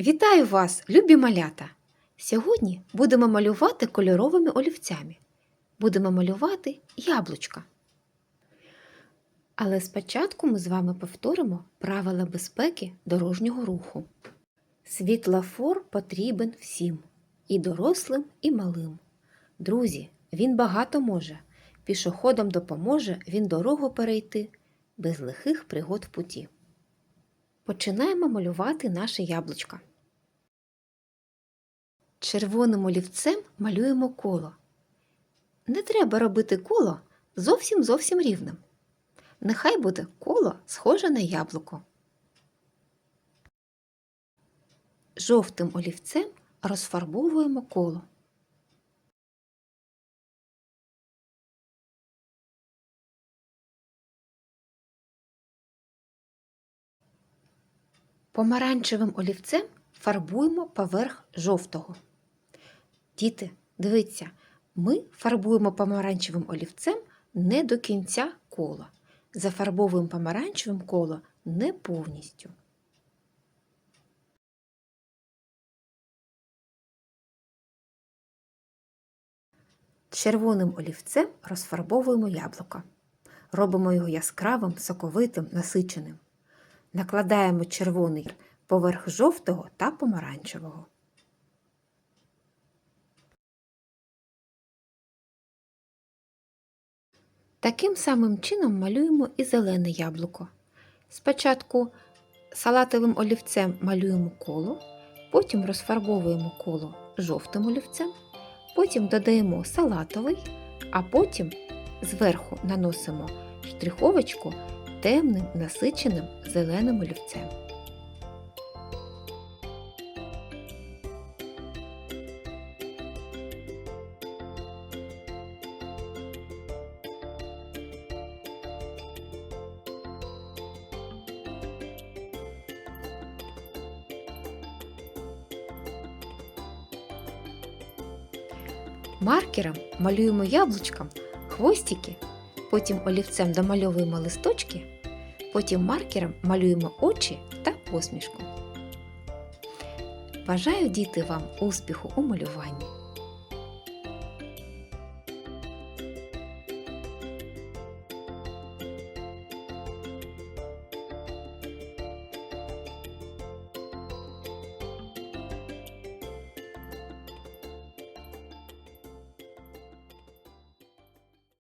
Вітаю вас, любі малята! Сьогодні будемо малювати кольоровими олівцями. Будемо малювати яблучка. Але спочатку ми з вами повторимо правила безпеки дорожнього руху. Світлофор потрібен всім і дорослим, і малим. Друзі, він багато може. Пішоходам допоможе він дорогу перейти без лихих пригод в путі. Починаємо малювати наше яблучко. Червоним олівцем малюємо коло. Не треба робити коло зовсім зовсім рівним. Нехай буде коло схоже на яблуко. Жовтим олівцем розфарбовуємо коло. Помаранчевим олівцем фарбуємо поверх жовтого. Діти, дивіться, ми фарбуємо помаранчевим олівцем не до кінця кола. Зафарбовуємо помаранчевим коло не повністю. Червоним олівцем розфарбовуємо яблуко. Робимо його яскравим, соковитим, насиченим. Накладаємо червоний поверх жовтого та помаранчевого. Таким самим чином малюємо і зелене яблуко. Спочатку салатовим олівцем малюємо коло, потім розфарбовуємо коло жовтим олівцем, потім додаємо салатовий, а потім зверху наносимо штриховочку темним насиченим зеленим олівцем. Маркером малюємо яблучком хвостики, потім олівцем домальовуємо листочки, потім маркером малюємо очі та посмішку. Бажаю діти вам успіху у малюванні!